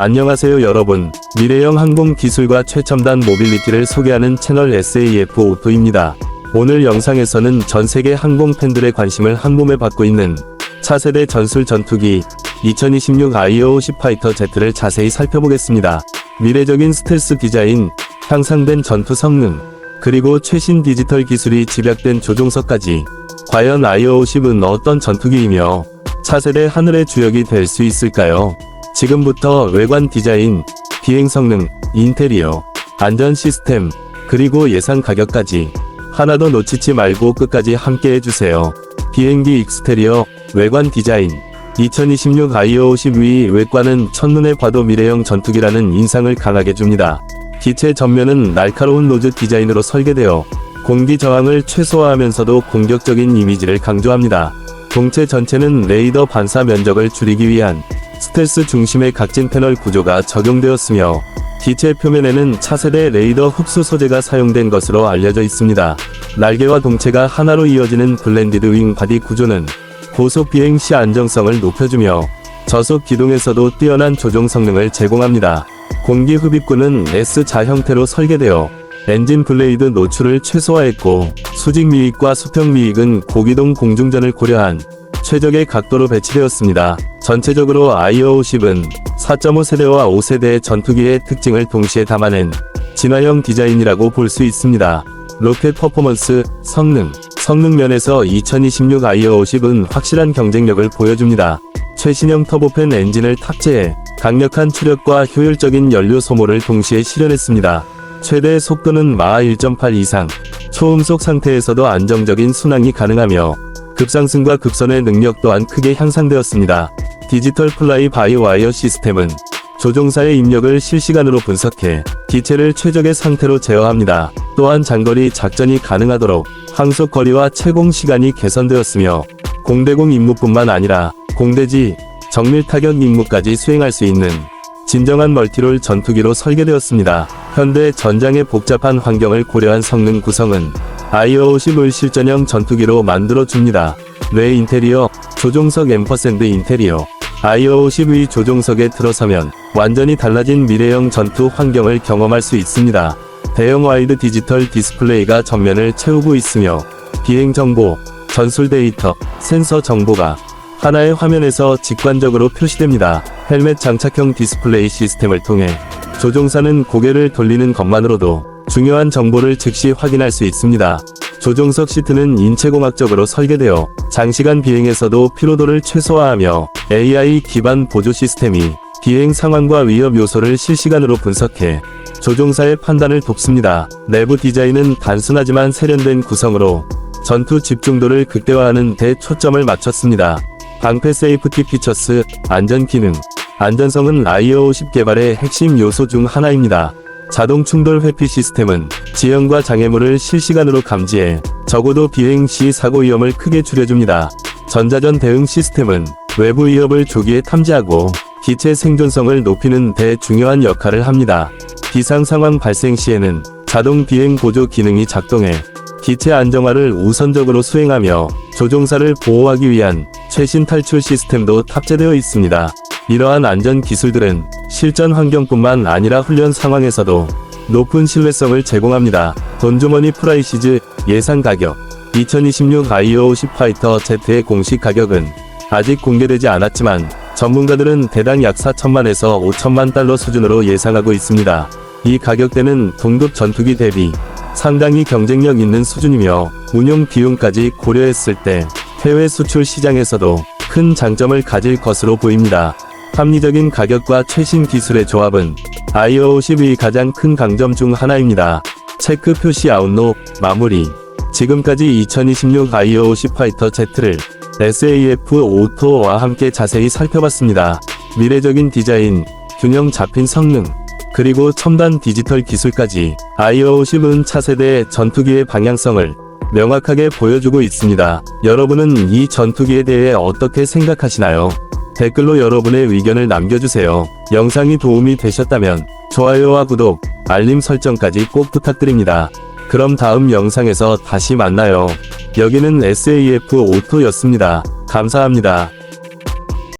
안녕하세요 여러분. 미래형 항공 기술과 최첨단 모빌리티를 소개하는 채널 SAF 오토입니다. 오늘 영상에서는 전 세계 항공 팬들의 관심을 한 몸에 받고 있는 차세대 전술 전투기 2026 아이오50 파이터 Z를 자세히 살펴보겠습니다. 미래적인 스텔스 디자인, 향상된 전투 성능, 그리고 최신 디지털 기술이 집약된 조종석까지 과연 아이오50은 어떤 전투기이며 차세대 하늘의 주역이 될 수 있을까요? 지금부터 외관 디자인, 비행 성능, 인테리어, 안전 시스템, 그리고 예상 가격까지 하나도 놓치지 말고 끝까지 함께 해주세요. 비행기 익스테리어, 외관 디자인 2026 아이오50 위 외관은 첫눈에 봐도 미래형 전투기라는 인상을 강하게 줍니다. 기체 전면은 날카로운 노즈 디자인으로 설계되어 공기 저항을 최소화하면서도 공격적인 이미지를 강조합니다. 동체 전체는 레이더 반사 면적을 줄이기 위한 스텔스 중심의 각진 패널 구조가 적용되었으며 기체 표면에는 차세대 레이더 흡수 소재가 사용된 것으로 알려져 있습니다. 날개와 동체가 하나로 이어지는 블렌디드 윙 바디 구조는 고속 비행 시 안정성을 높여주며 저속 기동에서도 뛰어난 조종 성능을 제공합니다. 공기 흡입구는 S자 형태로 설계되어 엔진 블레이드 노출을 최소화했고 수직 미익과 수평 미익은 고기동 공중전을 고려한 최적의 각도로 배치되었습니다. 전체적으로 아이오50은 4.5 세대와 5세대의 전투기의 특징을 동시에 담아낸 진화형 디자인이라고 볼 수 있습니다. 로켓 퍼포먼스, 성능, 성능 면에서 2026 아이오50은 확실한 경쟁력을 보여줍니다. 최신형 터보팬 엔진을 탑재해 강력한 추력과 효율적인 연료 소모를 동시에 실현했습니다. 최대 속도는 마하 1.8 이상, 초음속 상태에서도 안정적인 순항이 가능하며 급상승과 급선의 능력 또한 크게 향상되었습니다. 디지털 플라이 바이 와이어 시스템은 조종사의 입력을 실시간으로 분석해 기체를 최적의 상태로 제어합니다. 또한 장거리 작전이 가능하도록 항속 거리와 채공 시간이 개선되었으며 공대공 임무뿐만 아니라 공대지, 정밀 타격 임무까지 수행할 수 있는 진정한 멀티롤 전투기로 설계되었습니다. 현대 전장의 복잡한 환경을 고려한 성능 구성은 아이오50을 실전형 전투기로 만들어줍니다. 뇌 인테리어, 조종석 앰퍼샌드 인테리어, 아이오50의 조종석에 들어서면 완전히 달라진 미래형 전투 환경을 경험할 수 있습니다. 대형 와이드 디지털 디스플레이가 전면을 채우고 있으며 비행 정보, 전술 데이터, 센서 정보가 하나의 화면에서 직관적으로 표시됩니다. 헬멧 장착형 디스플레이 시스템을 통해 조종사는 고개를 돌리는 것만으로도 중요한 정보를 즉시 확인할 수 있습니다. 조종석 시트는 인체공학적으로 설계되어 장시간 비행에서도 피로도를 최소화하며 AI 기반 보조 시스템이 비행 상황과 위협 요소를 실시간으로 분석해 조종사의 판단을 돕습니다. 내부 디자인은 단순하지만 세련된 구성으로 전투 집중도를 극대화하는 데 초점을 맞췄습니다. 방패 세이프티 피처스, 안전 기능, 안전성은 아이오50 개발의 핵심 요소 중 하나입니다. 자동 충돌 회피 시스템은 지형과 장애물을 실시간으로 감지해 적어도 비행 시 사고 위험을 크게 줄여줍니다. 전자전 대응 시스템은 외부 위협을 조기에 탐지하고 기체 생존성을 높이는 데 중요한 역할을 합니다. 비상 상황 발생 시에는 자동 비행 보조 기능이 작동해 기체 안정화를 우선적으로 수행하며 조종사를 보호하기 위한 최신 탈출 시스템도 탑재되어 있습니다. 이러한 안전 기술들은 실전 환경뿐만 아니라 훈련 상황에서도 높은 신뢰성을 제공합니다. 돈주머니 프라이시즈 예상 가격 2026 아이오50 파이터 Z의 공식 가격은 아직 공개되지 않았지만 전문가들은 대당 약 4천만에서 5천만 달러 수준으로 예상하고 있습니다. 이 가격대는 동급 전투기 대비 상당히 경쟁력 있는 수준이며 운용 비용까지 고려했을 때 해외 수출 시장에서도 큰 장점을 가질 것으로 보입니다. 합리적인 가격과 최신 기술의 조합은 아이오50의 가장 큰 강점 중 하나입니다. 체크 표시 아웃록 마무리 지금까지 2026 아이오50 파이터 Z를 SAF 오토와 함께 자세히 살펴봤습니다. 미래적인 디자인, 균형 잡힌 성능, 그리고 첨단 디지털 기술까지 아이오50은 차세대 전투기의 방향성을 명확하게 보여주고 있습니다. 여러분은 이 전투기에 대해 어떻게 생각하시나요? 댓글로 여러분의 의견을 남겨주세요. 영상이 도움이 되셨다면 좋아요와 구독, 알림 설정까지 꼭 부탁드립니다. 그럼 다음 영상에서 다시 만나요. 여기는 SAF 오토였습니다. 감사합니다.